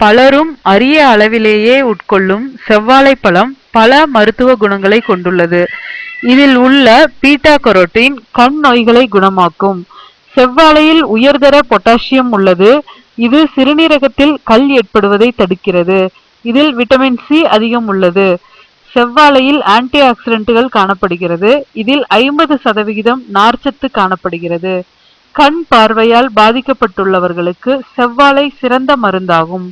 பலரும் அரிய அளவிலேயே உட்கொள்ளும் செவ்வாழைப்பழம் பல மருத்துவ குணங்களை கொண்டுள்ளது. இதில் உள்ள பீட்டா கரோட்டின் கண் நோய்களை குணமாக்கும். செவ்வாழையில் உயர்தர பொட்டாசியம் உள்ளது. இது சிறுநீரகத்தில் கல் ஏற்படுவதை தடுக்கிறது. இதில் விட்டமின் சி அதிகம் உள்ளது. செவ்வாழையில் ஆன்டி ஆக்சிடென்ட்டுகள் காணப்படுகிறது. இதில் ஐம்பது சதவிகிதம் நார்ச்சத்து காணப்படுகிறது. கண் பார்வையால் பாதிக்கப்பட்டுள்ளவர்களுக்கு செவ்வாழை சிறந்த மருந்தாகும்.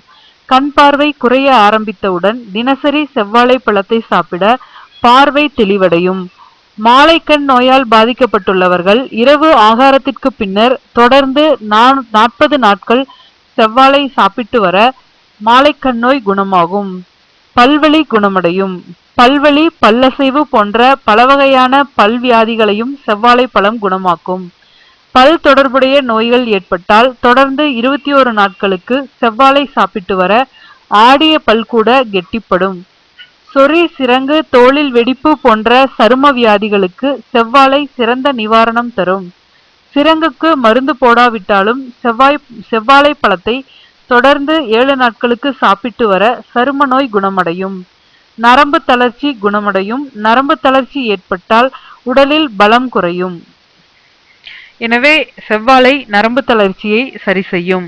கண் பார்வை குறைய ஆரம்பித்தவுடன் தினசரி செவ்வாழை பழத்தை சாப்பிட பார்வை தெளிவடையும். மாலைக்கண் நோயால் பாதிக்கப்பட்டுள்ளவர்கள் இரவு ஆகாரத்திற்கு பின்னர் தொடர்ந்து நாற்பது நாட்கள் செவ்வாழை சாப்பிட்டு வர மாலைக்கண் நோய் குணமாகும். பல்வலி குணமடையும். பல்வலி பல்லசைவு போன்ற பலவகையான பல்வியாதிகளையும் செவ்வாழை பழம் குணமாக்கும். பல் தொடர்புடைய நோய்கள் ஏற்பட்டால் தொடர்ந்து இருபத்தி ஒரு நாட்களுக்கு செவ்வாழை சாப்பிட்டு வர ஆடிய பல் கூட கெட்டிப்படும். சொறி சிரங்கு தோளில் வெடிப்பு போன்ற சரும வியாதிகளுக்கு செவ்வாழை சிறந்த நிவாரணம் தரும். சிரங்குக்கு மருந்து போடாவிட்டாலும் செவ்வாய் செவ்வாழை பழத்தை தொடர்ந்து ஏழு நாட்களுக்கு சாப்பிட்டு வர சரும நோய் குணமடையும். நரம்பு தளர்ச்சி குணமடையும். நரம்பு தளர்ச்சி ஏற்பட்டால் உடலில் பலம் குறையும். எனவே செவ்வாழை நரம்பு தளர்ச்சியை சரி செய்யும்.